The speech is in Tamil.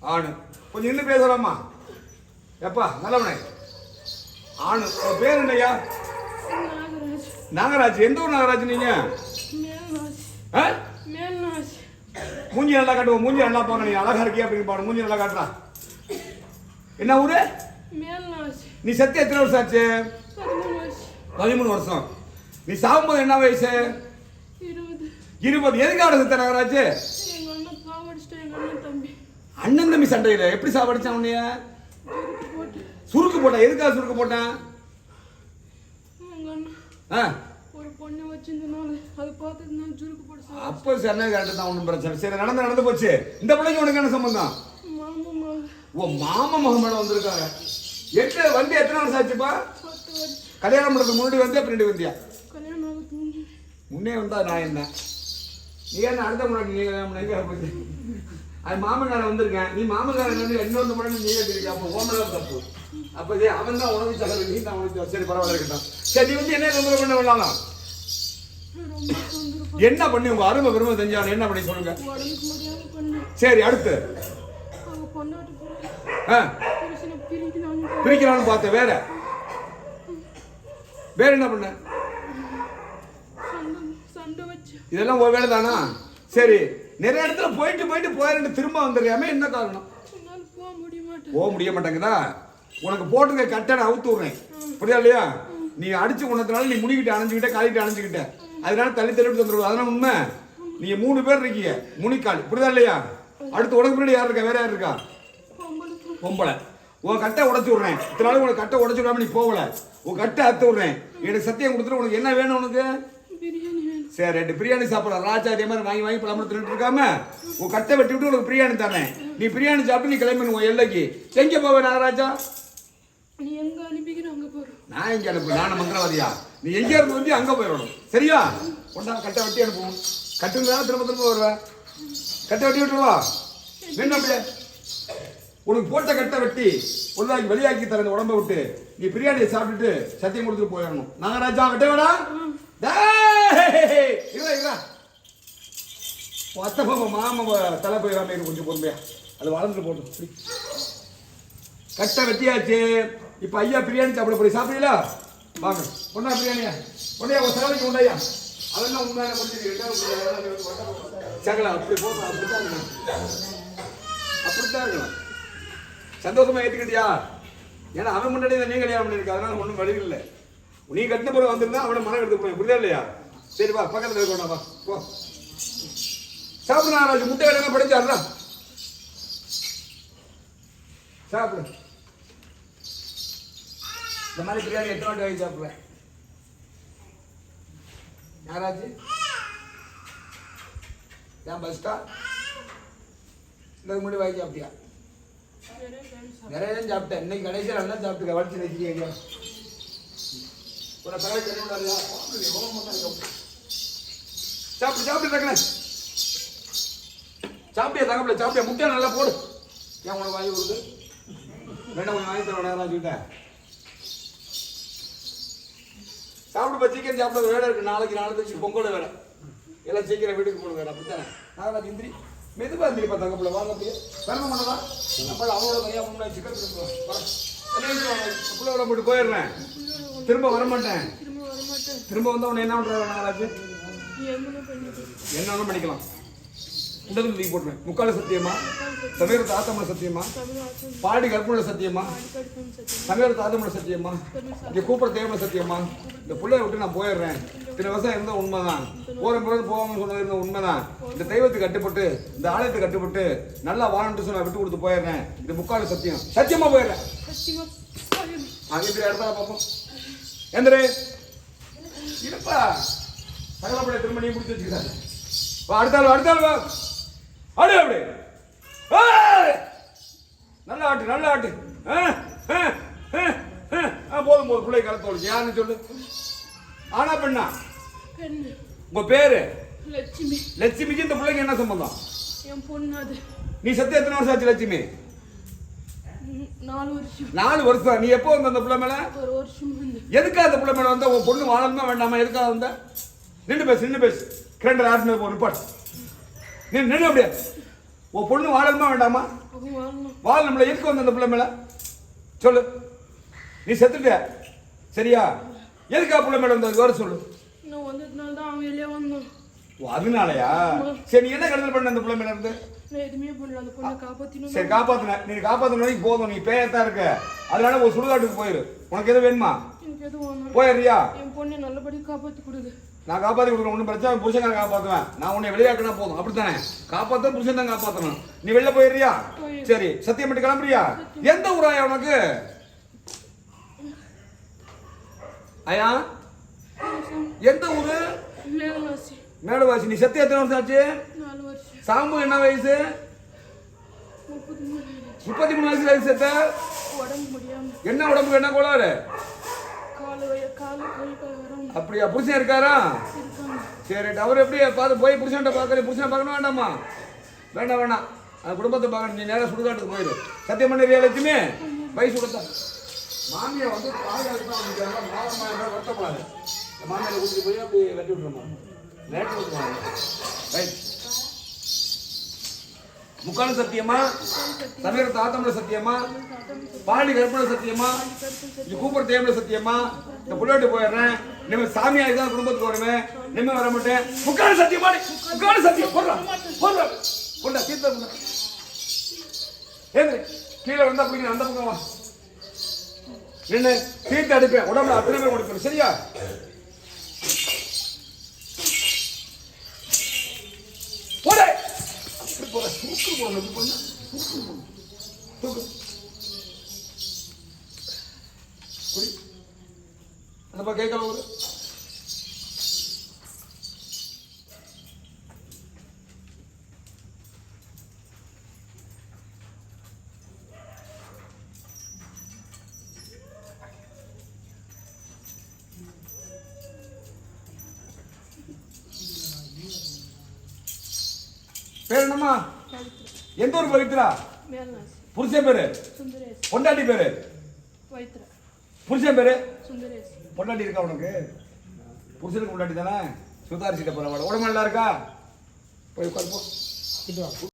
ஆணு. கொஞ்சம் இன்னும் பேசலாமா எப்பா நல்லவனே. ஆணு. பேர் என்னய்யா? நாகராஜ். எந்த ஊர் நாகராஜ் நீங்க? மூஞ்சி நல்லா காட்டுவோம். மூஞ்சி நல்லா பாருங்க நீ. அழகா இருக்கியா அப்படின்னு பாரு. மூஞ்சி நல்லா காட்டுறா. என்ன ஊரு? நீ செத்து எத்தனை வருஷம் ஆச்சு? பதிமூணு வருஷம். நீ சாகும்போது என்ன வயசு? இருபது. எதுக்காக செத்த நாகராஜ் எங்க அண்ணன் சாவடிச்சிட்டு எங்க அண்ணன் தம்பி அண்ணன் தம்பி சண்டையில எப்படி சாவடிச்சான் உன்னைய? சுருக்கு போட்டான். எதுக்காக சுருக்கு போட்டான்? ஆ. ஒரு பொண்ணை வச்சிருந்தனால அது பார்த்ததுனால ஜுருக்கு போட்டு அப்போ கரெக்டு தான் ஒன்றும் பிரச்சனை சரி நடந்து நடந்து போச்சு. இந்த பிள்ளைக்கு உனக்கு என்ன சம்பந்தம்? ஓ மாமா மகமேடம் வந்திருக்காங்க. எட்டு வந்து எத்தனை வருஷம் ஆச்சுப்பா? கல்யாணம் பண்ணுறதுக்கு முன்னாடி வந்தியா பின்னாடி வந்தியா? முன்னே வந்தா நான் என்ன? நீ என்ன அடுத்த முன்னாடி நீ கல்யாணம் பண்ண அது மாமனார் வந்திருக்கேன். நீ மாமனார் வந்து இன்னொரு முறை நீ ஏற்றிருக்க அப்போ ஓமனார் தப்பு. அப்போ இதே அவன் தான் உனக்கு சகல நீ தான் உனக்கு சரி பரவாயில்ல இருக்கட்டும். சரி நீ வந்து என்ன தொந்தரவு பண்ண விடலாம் என்ன பண்ணி? உங்க அருமை பெருமை செஞ்சாலும் என்ன பண்ணி சொல்லுங்க? சரி அடுத்து. ஆ. பிரிக்கலாம்னு பார்த்தேன் வேற. வேற என்ன பண்ண? இதெல்லாம் ஒரு வேலை தானா சரி. நிறைய இடத்துல போயிட்டு போயிட்டு போயிட்டு திரும்ப வந்துடுறியாமே என்ன காரணம்? போக முடிய மாட்டேங்குதா? உனக்கு போட்டுக்க கட்டணை அவுத்து விடுறேன். புரியா இல்லையா? நீ அடிச்சு கொண்டதுனால நீ முடிக்கிட்டு அணைஞ்சுக்கிட்ட காலிட்டு அணைஞ்சுக்கிட்ட. அதனால தள்ளி தள்ளி வந்துடுவோம். அதெல்லாம் உண்மை? நீங்க மூணு பேர் இருக்கீங்க முனிக்கால். புரியுதா இல்லையா? அடுத்து உனக்கு முன்னாடி யார் இருக்கா? வேற யார் இருக்கா? பொம்பளை. உன் கட்டை உடைச்சு விடுறேன். இத்தனை நாள் உனக்கு கட்டை உடைச்சு விடாம நீ போகல. உன் கட்டை அத்து விடுறேன். எனக்கு சத்தியம் கொடுத்துட்டு உனக்கு என்ன வேணும் உனக்கு? சரி ரெண்டு பிரியாணி சாப்பிடலாம். ராஜா அதே மாதிரி வாங்கி வாங்கி பழம் தின்னுட்டு இருக்காம உன் கட்டை வெட்டி விட்டு உனக்கு பிரியாணி தரேன் நீ பிரியாணி சாப்பிட்டு நீ கிளம்பி உன் எல்லைக்கு. எங்க போவ நாகராஜா நீ எங்க அனுப்பிக்கிற அங்க போறோம் நான் இங்க அனுப்பு? நானும் மந்திரவாதியா? நீ எங்க இருந்து வந்து அங்க போயிடணும். சரியா? கொண்டா கட்டை வெட்டி அனுப்புவோம். கட்டுங்க திரும்ப திரும்ப வருவ? கட்டை வெட்டி விட்டுருவா நின்று அப்படியே. உனக்கு போட்ட கட்டை வெட்டி உள்ளாக்கி வெளியாக்கி தர உடம்ப விட்டு. நீ பிரியாணியை சாப்பிட்டுட்டு சத்தியம் கொடுத்துட்டு போயிடணும். நாகராஜா வெட்ட வேடா. அத்தை பாப்பா மாமா தலை போயிடாம இரு கொஞ்சம் பொறுமையா. அது வளர்ந்துட்டு போட்டு கட்ட கட்டை வெட்டியாச்சு. இப்போ ஐயா பிரியாணி சாப்பிட போய் சாப்பிடல வாங்க. பொண்ணா பிரியாணியா? ஒன்றையா ஒரு சகலைக்கு உண்டையா? அதெல்லாம் உண்மையான கொஞ்சம் சகலா அப்படி போதும் அப்படித்தான் இருக்கணும். அப்படித்தான் இருக்கணும். சந்தோஷமா ஏற்றுக்கிட்டியா ஏன்னா அவன் முன்னாடி நீ கல்யாணம் பண்ணிருக்க அதனால ஒன்றும் வழி இல்லை. நீ கட்டின பிறகு வந்திருந்தா அவனை மனம் எடுத்து போய் புரியுதா இல்லையா? சரி வா பக்கத்தில் இருக்கணும் வா. போ. சாப்பிடு நாராஜ் முட்டை வேலை படிச்சாடுறா சாப்பிடு. இந்த மாதிரி பிரியாணி எத்தனை வாட்டி வாங்கி சாப்பிடுவேன். யாராச்சு? ஏன் பஸ்டா இதுக்கு முன்னாடி வாங்கி சாப்பிட்டியா? நிறைய தான் சாப்பிட்டேன். இன்னைக்கு கடைசியில் நல்லா சாப்பிட்டுக்க வடிச்சு நிற்கிறீங்க ஒரு தலை தண்ணி சாப்பிட்டு சாப்பிடு சாப்பிடு. சாப்பிட்டியா தங்கப்பில சாப்பிட்டியா? முட்டையை நல்லா போடு. ஏன் உனக்கு வாங்கி கொடுத்து? வேண்டாம் கொஞ்சம் வாங்கி தர வேணாம் சொல்லிட்டேன் சாப்பிடு சீக்கிரம் சாப்பிட வேலை இருக்கு. நாளைக்கு நாளை கழிச்சு பொங்கல் வேலை. எல்லாம் சீக்கிரம் வீட்டுக்கு போகணும் வேலை அப்படித்தானே? நாங்கள் இந்திரி. மெதுவா எந்திரிப்பா தங்கப்பில் வாங்க அப்படியே. வரணும் பண்ணலாம் அப்போ அவங்களோட தனியாக முன்னாடி சிக்கன் பிள்ளை போட்டு போயிடுறேன். திரும்ப வர மாட்டேன் திரும்ப வர மாட்டேன் திரும்ப வந்து உன்னை என்ன நீ என்ன வேணாலும் பண்ணிக்கலாம். உண்டது தூக்கி போட்டுருவேன் முக்கால சத்தியமா? சமீர தாத்தமல சத்தியமா? பாடி கற்பூர சத்தியமா? அடிக்கடி சத்தியம் சமீர தாத்தமல சத்தியமா? இங்க கூப்பிட தேவன சத்தியமா? இந்த பிள்ளைய விட்டு நான் போயிடுறேன். சில வருஷம் இருந்தால் உண்மைதான். போற பிறகு போகாம சொன்னது இருந்த உண்மைதான். இந்த தெய்வத்துக்கு கட்டுப்பட்டு இந்த ஆலயத்துக்கு கட்டுப்பட்டு நல்லா வாழன்ட்டு நான் விட்டு கொடுத்து போயிடுறேன். இது முக்கால சத்தியம். சத்தியமா போயிடுறேன். அங்கே இப்படி இடத்துல பார்ப்போம். எந்திரே. இருப்பா. சகலப்படைய திருமணியை முடிச்சு வச்சுக்கிறாங்க வா அடுத்தாள் அடுத்தாள் வா. ஆடு அப்படி! நல்ல ஆட்டு நல்ல ஆட்டு. போதும் போதும். பிள்ளை கலத்தோடு யாருன்னு சொல்லு? ஆனா பெண்ணா? உங்க பேரு? லட்சுமி. லட்சுமிக்கு இந்த பிள்ளைக்கு என்ன சம்பந்தம்? என் பொண்ணு அது. நீ சத்தியம் எத்தனை வருஷம் ஆச்சு லட்சுமி? நாலு வருஷம். நாலு வருஷம். நீ எப்போ வந்த அந்த பிள்ளை மேல? ஒரு வருஷம் எதுக்காக அந்த பிள்ளை மேல வந்தா? உன் பொண்ணு வாழணுமா வேண்டாமா? எதுக்காக வந்த? நின்று பேசு நின்று பேசு. கிரண்டர் ஆட்டினது போ ரிப்போர்ட் நின்று நின்று அப்படியே. உன் பொண்ணு வாழணுமா வேண்டாமா? வாழ நம்மள எதுக்கு வந்த அந்த பிள்ளை மேல. சொல்லு. நீ செத்துட்ட. சரியா? எதுக்கா பிள்ளை மேல வந்தது வர சொல்லு. ஓ அதனாலயா? சரி நீ என்ன கடத்தல் பண்ண அந்த பிள்ளை மேல இருந்து? சரி காப்பாத்துன. நீ காப்பாத்துன போதும். நீ பேயத்தான் இருக்க. அதனால ஒரு சுடுகாட்டுக்கு போயிரு. உனக்கு எதுவும் வேணுமா? போயிடுறியா? என் பொண்ணை நல்லபடியா காப்பாத்தி கொடுது நான் காப்பாத்தி கொடுக்குறேன் ஒன்றும் பிரச்சனை புருஷன் காப்பாத்துவேன். நான் உன்னை வெளியாக்கினா போதும். அப்படித்தானே? காப்பாத்த புருஷன் தான் காப்பாத்தணும். நீ வெளில போயிடுறியா. சரி. சத்தியம் மட்டும் கிளம்புறியா? எந்த ஊராயா உனக்கு? ஐயா? எந்த ஊரு? மேடவாசி நீ செத்து எத்தனை வருஷம் ஆச்சு? சாம்பு என்ன வயசு? முப்பத்தி மூணு வயசுல வயசு செத்த என்ன உடம்புக்கு? என்ன கோளாறு? அப்படியா புருஷன் இருக்காரா? சரி அவர் எப்படி பார்த்து போய் புருஷன்ட்ட பார்க்கற புருஷனை பார்க்கணும் வேண்டாமா? வேண்டாம் வேண்டாம். அந்த குடும்பத்தை பார்க்கணும். நீ நேரம் சுடுகாட்டுக்கு போயிடு சத்தியம் பண்ணி லட்சுமி வயசு கொடுத்தா மாமியை வந்து வருத்தப்படாது. மாமியாரை கூட்டிட்டு போய் அப்படி வெட்டி விட்டுருமா? நேற்று விட்டுருவாங்க ரைட் முக்கால் சத்தியமா? சமீர தாத்தம்ல சத்தியமா? பாண்டி கற்பனை சத்தியமா? நீ கூப்பிட தேவையில்ல சத்தியமா? இந்த புள்ளோட்டு போயிடுறேன். நம்ம சாமியா தான் குடும்பத்துக்கு வருவேன் நிம்ம வர மாட்டேன். முக்கான சத்தியமா? முக்கான சத்தியம். போடுறா. போடுறா. கொண்டா தீர்த்த ஏந்திரி கீழே வந்தா பிடிக்கணும் அந்த பக்கம் வா. நின்று தீர்த்து அடிப்பேன் உடம்புல அத்தனை பேர் கொடுப்பேன். சரியா போடே அப்படி போற தூக்கு போன இது பண்ண தூக்கு போன தூக்கு குடி அந்த பக்கம் கேட்கல ஒரு பேர் என்னம்மா பவித்ரா எந்த ஊர் பவித்ரா புருஷன் பேரு? பொண்டாட்டி பேரு? புருஷன் பேரு? பொண்டாட்டி இருக்கா உனக்கு? புருஷனுக்கு பொண்டாட்டி தானே? சுதாரிச்சிட்ட போற உடம்பு நல்லா இருக்கா? போய் உட்காரு போ.